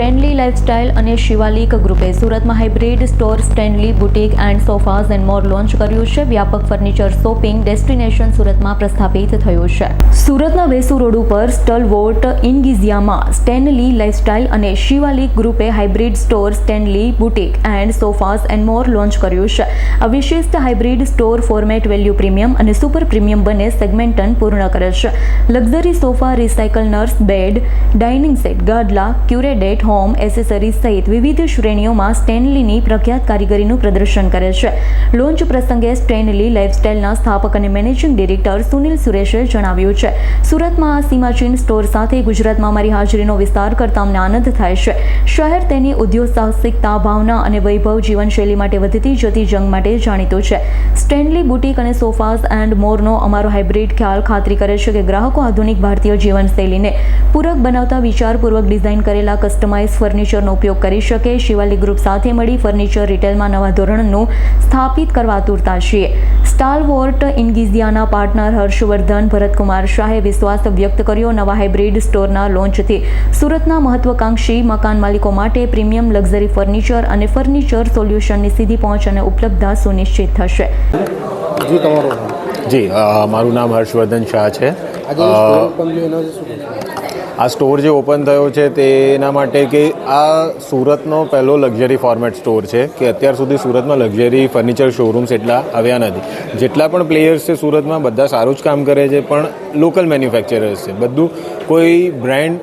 Stanley lifestyle અને શિવાલિક ગ્રુપે સુરતમાં hybrid store Stanley boutique and sofas and more launch કર્યું છે. વ્યાપક ફર્નિચર શોપિંગ ડેસ્ટિનેશન સુરતમાં પ્રસ્થાપિત થયું છે. સુરતના વેસુ રોડ ઉપર સ્ટલવોટ ઇનગીઝિયામાં સ્ટેનલી લાઇફસ્ટાઇલ અને Shivalik ગ્રુપે hybrid store Stanley boutique and sofas and more launch કર્યું છે. આ વિશિષ્ટ hybrid store format value premium અને સુપર પ્રીમિયમ બંને સેગમેન્ટન પૂર્ણ કરે છે. Luxury sofa, recliners, bed, dining set ગાદલા curated home accessories સહિત વિવિધ શ્રેણીઓમાં સ્ટેનલીની પ્રખ્યાત કારીગરીનું પ્રદર્શન કરે છે. લોન્ચ પ્રસંગે સ્ટેનલી લાઇફસ્ટાઇલના સ્થાપક અને મેનેજિંગ ડિરેક્ટર સુનિલ સુરેશે જણાવ્યું છે. સુરતમાં આ સીમાચીન સ્ટોર સાથે ગુજરાતમાં મારી હાજરીનો વિસ્તાર કરતા અમને આનંદ થાય છે. શહેર તેની ઉદ્યોગ સાહસિકતા ભાવના અને વૈભવ જીવનશૈલી માટે વધતી જતી જંગ માટે જાણીતું છે. સ્ટેનલી બુટીક અને સોફાસ એન્ડ મોરનો અમારો હાઇબ્રિડ ખ્યાલ ખાતરી કરે છે કે ગ્રાહકો આધુનિક ભારતીય જીવનશૈલીને પૂરક બનાવતા વિચારપૂર્વક ડિઝાઇન કરેલા કસ્ટમાઇઝ ફર્નિચરનો ઉપયોગ કરી શકે. શિવાલી ગ્રુપ સાથે મળી ફર્નિચર રિટેલમાં નવા ધોરણનું સ્થાપિત કરવા આતુરતા છીએ સ્ટાલવોર્ટ ઇનગિઝિયાના પાર્ટનર હર્ષવર્ધન ભરતકુમાર શાહે વિશ્વાસ વ્યક્ત કર્યો. નવા હાઇબ્રિડ સ્ટોરના લોન્ચથી સુરતના મહત્વાકાંક્ષી મકાન માલિકો માટે પ્રીમિયમ લક્ઝરી ફર્નિચર અને ફર્નિચર સોલ્યુશનની સીધી પહોંચ અને ઉપલબ્ધતા સુનિશ્ચિત થશે. જી મારું નામ હર્ષવર્ધન શાહ છે? આ સ્ટોર જે ઓપન થયો છે તે એના માટે કે આ સુરતનો પહેલો લક્ઝરી ફોર્મેટ સ્ટોર છે કે અત્યાર સુધી સુરતમાં લક્ઝરી ફર્નિચર શોરૂમ્સ એટલા આવ્યા નથી. જેટલા પણ પ્લેયર્સ છે સુરતમાં, બધા સારું જ કામ કરે છે, પણ લોકલ મેન્યુફેક્ચરર્સ છે. બધું કોઈ brand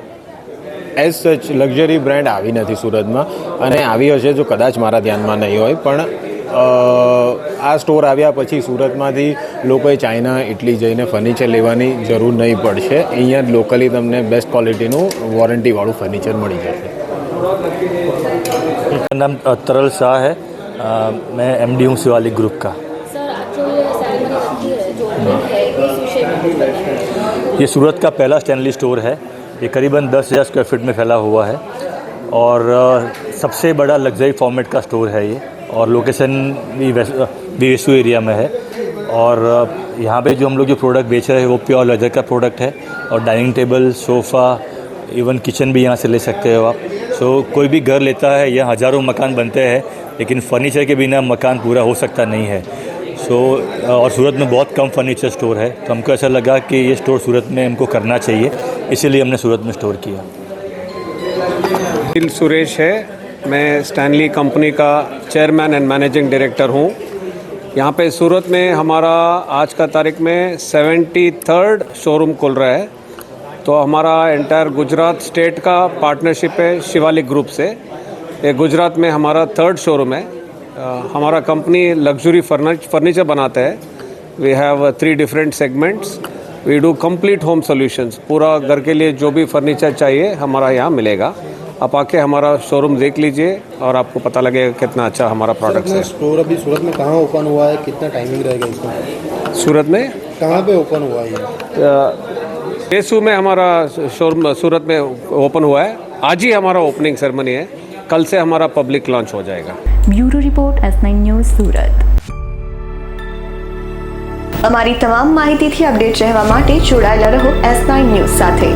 as such luxury brand આવી નથી સુરતમાં. અને આવી હશે જો કદાચ મારા ધ્યાનમાં નહીં હોય, પણ આ સ્ટોર આવ્યા પછી સુરતમાંથી લોકોએ ચાઇના ઇટલી જઈને ફર્નિચર લેવાની જરૂર નહીં પડશે અહીંયા જ લોકલી તમને બેસ્ટ ક્વોલિટીનું વોરંટીવાળું ફર્નિચર મળી જશે मेरा नाम अ, तरल शाह है अ, मैं एमडी हूँ शिवालिक ग्रुप का सर आज जो ये सेरेमनी रखी है जो ओपनिंग है इस विषय में कुछ बताएं ये सूरत का पहला स्टैनली स्टोर है ये करीबन दस हज़ार स्क्वायर फीट में फैला हुआ है और अ, सबसे बड़ा लग्जरी फॉर्मेट का स्टोर है ये और लोकेशन भी वेस- एरिया में है। और यहाँ पे जो हम लोग जो प्रोडक्ट बेच रहे हैं, वो प्योर लेदर का प्रोडक्ट है। और dining table sofa even kitchen भी यहाँ से ले सकते हो आप। सो कोई भी घर लेता है, यहाँ हज़ारों मकान बनते हैं, लेकिन फर्नीचर के बिना मकान पूरा हो सकता नहीं है। सो और सूरत में बहुत कम फर्नीचर स्टोर है। तो हमको ऐसा लगा कि ये स्टोर सूरत में हमको करना चाहिए, इसीलिए हमने सूरत में स्टोर किया। सुरेश है। मैं स्टैनली कंपनी का चेयरमैन एंड मैनेजिंग डायरेक्टर हूँ। यहाँ पे सूरत में हमारा आज का तारीख में सेवेंटी थर्ड शोरूम खुल रहा है। तो हमारा एंटायर गुजरात स्टेट का पार्टनरशिप है शिवालिक ग्रुप से। ये गुजरात में हमारा थर्ड शोरूम है। हमारा कंपनी लग्जरी फर्नीचर बनाता है। We have three different segments we do complete home solutions पूरा घर के लिए जो भी फर्नीचर चाहिए, हमारा यहाँ मिलेगा। आप आके हमारा शोरूम देख लीजिए और आपको पता लगेगा कितना अच्छा हमारा प्रोडक्ट अपना है स्टोर अभी सूरत में कहाँ ओपन हुआ है कितना टाइमिंग रहेगा इसका सूरत में कहाँ पे ओपन हुआ है ये पेसू में हमारा शोरूम सूरत में ओपन हुआ है आज ही हमारा ओपनिंग सेरेमनी है कल से हमारा पब्लिक लॉन्च हो जाएगा bureau report S nine news Surat અમારી તમામ માહિતીથી અપડેટ રહેવા માટે જોડાયેલા રહો એસ નાઇન ન્યૂઝ સાથે